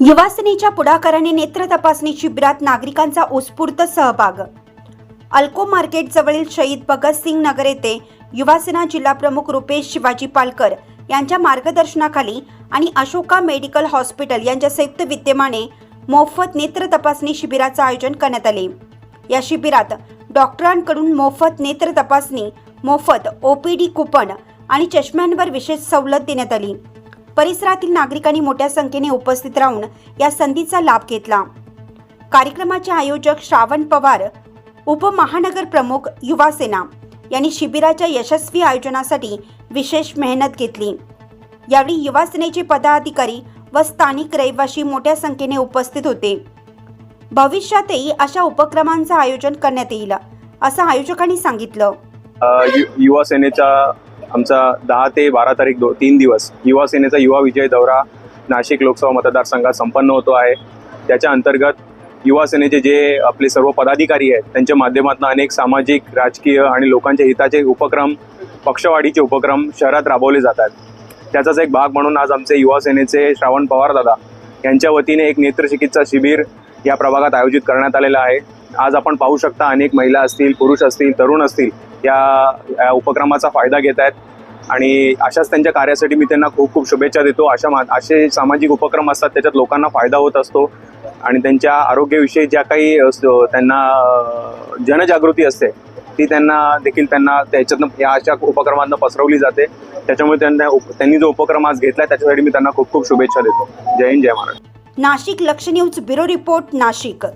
युवासेनेच्या पुढाकाराने नेत्र तपासणी शिबिरात नागरिकांचा उत्स्फूर्त सहभाग. अल्को मार्केट जवळील शहीद भगतसिंग नगर येथे युवासेना जिल्हाप्रमुख रुपेश शिवाजी पालकर यांच्या मार्गदर्शनाखाली आणि अशोका मेडिकल हॉस्पिटल यांच्या संयुक्त विद्यमाने मोफत नेत्र तपासणी शिबिराचं आयोजन करण्यात आले. या शिबिरात डॉक्टरांकडून मोफत नेत्र तपासणी मोफत ओपीडी कुपन आणि चष्म्यांवर विशेष सवलत देण्यात आली. परिसरातील नागरिकांनी मोठ्या संख्येने उपस्थित राहून या संधीचा लाभ घेतला. कार्यक्रमाचे आयोजक श्रावण पवार उपमहानगर प्रमुख युवासेना यांनी शिबिराच्या यशस्वी आयोजनासाठी विशेष मेहनत घेतली. यावेळी युवासेनेचे पदाधिकारी व स्थानिक रहिवासी मोठ्या संख्येने उपस्थित होते. भविष्यातही अशा उपक्रमांचं आयोजन करण्यात येईल असं आयोजकांनी सांगितलं. युवा आमचा दहा ते बारा तारीख दो तीन दिवस युवा सेनेचा युवा विजय दौरा नाशिक लोकसभा मतदारसंघात संपन्न होतो आहे. त्याच्या अंतर्गत युवा सेनेचे जे आपले सर्व पदाधिकारी आहेत त्यांच्या माध्यमातून अनेक सामाजिक राजकीय आणि लोकांच्या हिताचे उपक्रम पक्षवाढीचे उपक्रम शहरात राबवले जातात त्याचाच एक भाग म्हणून आज आमचे युवा सेनेचे श्रावण पवार दादा यांच्या वतीने एक नेत्रचिकित्सा शिबिर या प्रभागात आयोजित करण्यात आलेलं आहे. आज आपण पाहू शकता अनेक महिला असतील पुरुष असतील तरुण असतील या या उपक्रमाचा फायदा घेत आहेत. आणि अशाच त्यांच्या कार्यासाठी मी त्यांना खूप खूप शुभेच्छा देतो. अशा मा असे सामाजिक उपक्रम असतात त्याच्यात लोकांना फायदा होत असतो. आणि त्यांच्या आरोग्याविषयी ज्या काही असतो, त्यांना जनजागृती असते ती त्यांना देखील त्यांना त्याच्यातनं या अशा उपक्रमांना पसरवली जाते. त्याच्यामुळे त्यांना उप- त्यांनी जो उपक्रम आज घेतला त्याच्यासाठी मी त्यांना खूप खूप शुभेच्छा देतो. जय हिंद जय महाराष्ट्र. नाशिक लक्ष न्यूज ब्युरो रिपोर्ट नाशिक.